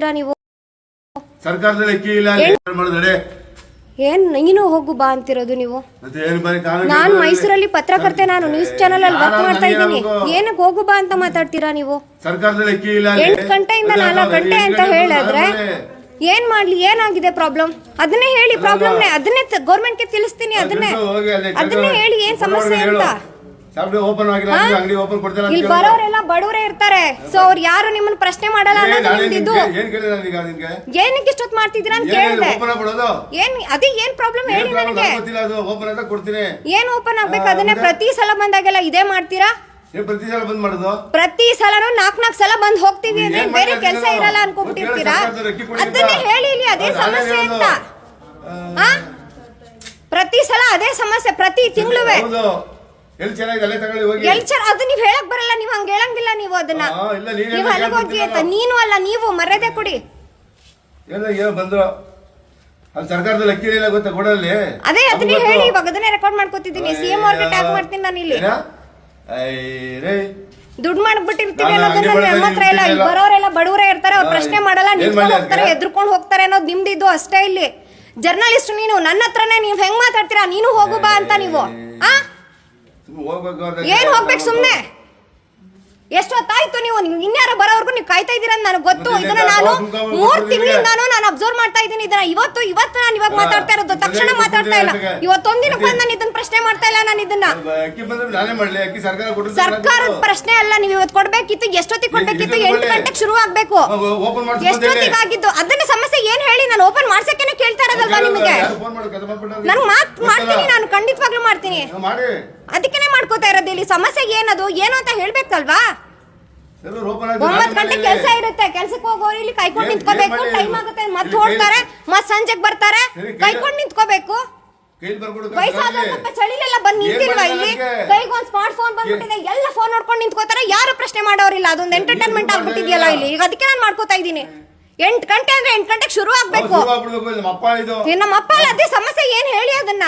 ಸರ್ಕಾರದಲ್ಲಿ ನೀವು ಮಾಡಿದ್ರೆ ಏನ್ ನೀನು ಹೋಗು ಬಾ ಅಂತಿರೋದು ನೀವು. ನಾನ್ ಮೈಸೂರಲ್ಲಿ ಪತ್ರಕರ್ತೆ ನಾನು ನ್ಯೂಸ್ ಚಾನಲ್ ಅಲ್ಲಿ ವರ್ಕ್ ಮಾಡ್ತಾ ಇದ್ದೀನಿ? ಏನಕ್ಕೆ ಹೋಗು ಬಾ ಅಂತ ಮಾತಾಡ್ತೀರಾ ನೀವು? ಎಂಟು ಗಂಟೆಯಿಂದ ನಾಲ್ಕು ಗಂಟೆ ಅಂತ ಹೇಳಿದ್ರೆ ಏನ್ ಮಾಡ್ಲಿ ಏನಾಗಿದೆ ಪ್ರಾಬ್ಲಮ್ ಅದನ್ನೇ ಹೇಳಿ ಪ್ರಾಬ್ಲಮ್ನೇ ಅದನ್ನೇ ಗೌರ್ಮೆಂಟ್ಗೆ ತಿಳಿಸ್ತೀನಿ ಅದನ್ನೇ. ಅದನ್ನೇ ಹೇಳಿ ಏನ್ ಸಮಸ್ಯೆ ಅಂತ. ಓಪನ್ ಆಗಿಲ್ಲ? ಅಂಗಡಿ ಓಪನ್ ಕೊಡ್ತಾರೆ ಇಲ್ಲಿ ಬರೋರೆಲ್ಲ ಬಡವರೇ ಇರ್ತಾರೆ. ಸೊ ಅವ್ರು ಯಾರು ನಿಮ್ಮನ್ನ ಪ್ರಶ್ನೆ ಮಾಡಲ್ಲ ಅನ್ನೋದು ನಾನೇ ನಿಮ್ದು ನಿನ್ಗೆ ಏನ್ ಕೇಳಿದೆ ನಾನೀಗ ನಿನ್ಗೆ? ಏನಕ್ಕೆ ಇಷ್ಟೊತ್ತು ಮಾಡ್ತಿದ್ದೀರಾ ಅಂತ ಕೇಳಿದೆ. ಓಪನ್ ಆಗ್ಬಿಡೋದು. ಏನ್ ಅದೇ ಏನ್ ಪ್ರಾಬ್ಲಮ್ ಹೇಳಿ ನನಗೆ. ನಂಗ್ ಗೊತ್ತಿಲ್ಲ ಅದು ಓಪನ್ ಅಂತ ಕೊಡ್ತೀನಿ. ಏನ್ ಓಪನ್ ಆಗ್ಬೇಕು? ಅದನ್ನೇ ಪ್ರತಿ ಸಲ ಬಂದಾಗೆಲ್ಲ ಇದೇ ಮಾಡ್ತೀರಾ? ಪ್ರತಿ ಸಲ ಬಂದ್ ಮಾಡೋದು? ಪ್ರತಿ ಸಲನು ನಾಲ್ಕ್ ನಾಲ್ಕು ಸಲ ಬಂದ್ ಹೋಗ್ತೀವಿ ಅಂದ್ರೆ ಬೇರೆ ಕೆಲಸ ಇರಲ್ಲ ಅನ್ಕೊಂಡ್ಬಿಟ್ಟಿರ್ತೀರಾ. ಅದನ್ನೇ ಹೇಳಿ ಇಲ್ಲಿ ಅದೇ ಸಮಸ್ಯೆ ಅಂತ. ಪ್ರತಿ ಸಲ ಅದೇ ಸಮಸ್ಯೆ ಪ್ರತಿ ತಿಂಗ್ಳುವೆ. ಹೌದು. ಎಲ್ಲಿ ಚೆನ್ನಾಗಿದೆ? ಅಲ್ಲೇ ತಗೊಳ್ಳಿ ಹೋಗಿ. ಎಲ್ ಚರ್ ಅದು ನೀವ್ ಹೇಳಕ್ ಬರಲ್ಲ ನೀವು ಹಂಗ ಹೇಳಂಗಿಲ್ಲ ನೀವು ಅದನ್ನ. ಆ, ಇಲ್ಲ, ನೀವ್ ಹೇಳ್ದಂಗೆ ಅಲ್ಲಿಗೆ ಹೋಗಿ ಅಂತ ನಾನು. ನೀನು ಅಲ್ಲ ನೀವು ಮರ್ಯಾದೆ ಕೊಡಿ. ಎಲ್ಲ ಏನೋ ಬಂದ್ರು. ಅಲ್ಲಿ ಸರ್ಕಾರದಲ್ಲಿ ಅಕ್ಕಿ ಇಲ್ಲ ಗೊತ್ತಾ ಕೊಡಲ್ಲಿ ಅದೇ ಅದು ಅದನ್ನೇ ಹೇಳಿ ಇವಾಗ ಅದನ್ನೇ ರೆಕಾರ್ಡ್ ಮಾಡ್ಕೊತಿದ್ದೀನಿ. ಸಿ ಎಂ ಅವ್ರಿಗೆ ಟ್ಯಾಗ್ ಮಾಡ್ತೀನಿ ನಾನು ಇಲ್ಲಿ. ದುಡ್ಡು ಮಾಡ್ಬಿಟ್ಟಿರ್ತೀವಿ ನಾನು ಅನ್ನೋದನ್ನ ನಮ್ಮ ಹತ್ರ ಇಲ್ಲ ಇಲ್ಲಿ. ಬರೋರೆಲ್ಲ ಬಡವರೇ ಇರ್ತಾರೆ ಅವ್ರು ಪ್ರಶ್ನೆ ಮಾಡಲ್ಲ ಏನ್ ನಿಂತ್ಕೊಂಡು ಮಾಡ್ಲಿ ಹೋಗ್ತಾರೆ ಅದಕ್ಕೆ? ಎದ್ರುಕೊಂಡು ಹೋಗ್ತಾರೆ ಅನ್ನೋದು ನಿಮ್ದಿದ್ದು ಅಷ್ಟೇ ಇಲ್ಲಿ. ಜರ್ನಲಿಸ್ಟ್ ನೀನು ನನ್ನ ಹತ್ರನೇ ನೀವ್ ಹೆಂಗ್ ಮಾತಾಡ್ತೀರಾ? ನೀನು ಹೋಗು ಬಾ ಅಂತ ನೀವು. ಆ? ಏನ್ ಹೋಗ್ಬೇಕು ಸುಮ್ನೆ? ಎಷ್ಟೊತ್ತಾಯ್ತು ನೀವು? ನೀವು ಇನ್ಯಾರ ಬರೋವರೆಗೂ ನೀವು ಕಾಯ್ತಾ ಇದೀರ ಅಂತ ನನಗೆ ಗೊತ್ತು. ಇದನ್ನ ನಾನು ಮೂರ್ ನಿಮಗೆ. ತಿಂಗಳಿಂದಾನು ನಾನು ಅಬ್ಸರ್ವ್ ಮಾಡ್ತಾ ಇದ್ದೀನಿ ಇದನ್ನ. ಇವತ್ತು ಇವತ್ತು ನಾನು ಇವಾಗ ಮಾತಾಡ್ತಾ ಇರೋದು ತಕ್ಷಣ ಮಾತಾಡ್ತಾ ಇಲ್ಲ. ಇವತ್ತೊಂದಿನ ಕೂಡ ನಾನು ಇದನ್ನ ಪ್ರಶ್ನೆ ಮಾಡ್ತಾ ಇಲ್ಲ ನಾನು ಇದನ್ನ. ಸರ್ಕಾರದ ಪ್ರಶ್ನೆ ಅಲ್ಲ ನೀವು ಇವತ್ತು ಕೊಡ್ಬೇಕಿತ್ತು ಎಷ್ಟೊತ್ತಿಗೆ ಕೊಡ್ಬೇಕಿತ್ತು ಎಂಟು ಗಂಟೆಗೆ ಶುರು ಆಗ್ಬೇಕು. ಎಷ್ಟೊತ್ತಿಗೆ ಆಗಿದ್ದು ಅದನ್ನ ಸಮಸ್ಯೆ ಏನ್ ಹೇಳಿ ನಾನು ಓಪನ್ ಮಾಡ್ಸಕ್ಕೆ ಕೇಳ್ತಾ ಇರೋದಲ್ವಾ ನಿಮಗೆ. ನಾನು ಮಾತ್ ಮಾಡ್ತೀನಿ ನಾನು ಖಂಡಿತವಾಗ್ಲೂ ಮಾಡ್ತೀನಿ. ಅದಕ್ಕೆ ಮಾಡ್ಕೋತಾ ಇರೋದು ಇಲ್ಲಿ ಸಮಸ್ಯೆ ಏನದು ಏನು ಅಂತ ಹೇಳ್ಬೇಕಲ್ವಾ? ಒಂಬತ್ತು ಗಂಟೆ ಕೆಲಸ ಇರುತ್ತೆ ಕೆಲ್ಸಕ್ಕೆ ಹೋಗೋರು ಇಲ್ಲಿ ಕೈಕೊಂಡು ನಿಂತ್ಕೋಬೇಕು ಟೈಮ್ ಆಗುತ್ತೆ ಮತ್ತೆ ಹೊಡ್ತಾರೆ ಮತ್ತೆ ಸಂಜೆಗೆ ಬರ್ತಾರೆ ಕೈಕೊಂಡು ನಿಂತ್ಕೋಬೇಕು. ಕೈಲಿ ಬರ್ಕೊಡು ವಯಸ್ಸಾದ ಸ್ವಲ್ಪ ಚಳಿಲೆಲ್ಲ ಬಂದು ನಿಂತಿಲ್ವಾ ಇಲ್ಲಿ? ಕೈಗೊಂದು ಕೈಗೆ ಒಂದು ಸ್ಮಾರ್ಟ್ ಫೋನ್ ಬಂದ್ಬಿಟ್ಟಿದೆ ಎಲ್ಲ ಫೋನ್ ನೋಡ್ಕೊಂಡು ನಿಂತ್ಕೋತಾರೆ ಯಾರು ಪ್ರಶ್ನೆ ಮಾಡೋರಿಲ್ಲ ಅದೊಂದು ಎಂಟರ್ಟೈನ್ಮೆಂಟ್ ಆಗ್ಬಿಟ್ಟಿದೆಯಲ್ಲ ಇಲ್ಲಿ. ಈಗ ಅದಕ್ಕೆ ನಾನು ಮಾಡ್ಕೋತಾ ಇದ್ದೀನಿ. ಎಂಟು ಗಂಟೆ ಅಂದ್ರೆ ಎಂಟು ಗಂಟೆಗೆ ಶುರು ಆಗ್ಬೇಕು ಶುರು ಆಗ್ಬಿಡ್ಬೇಕು ಇಲ್ಲಿ ನಮ್ಮ ಅಪ್ಪ ಇದು ನಮ್ಮ ಅಲ್ಲ ಅದೇ ಸಮಸ್ಯೆ ಏನ್ ಹೇಳಿ ಅದನ್ನ?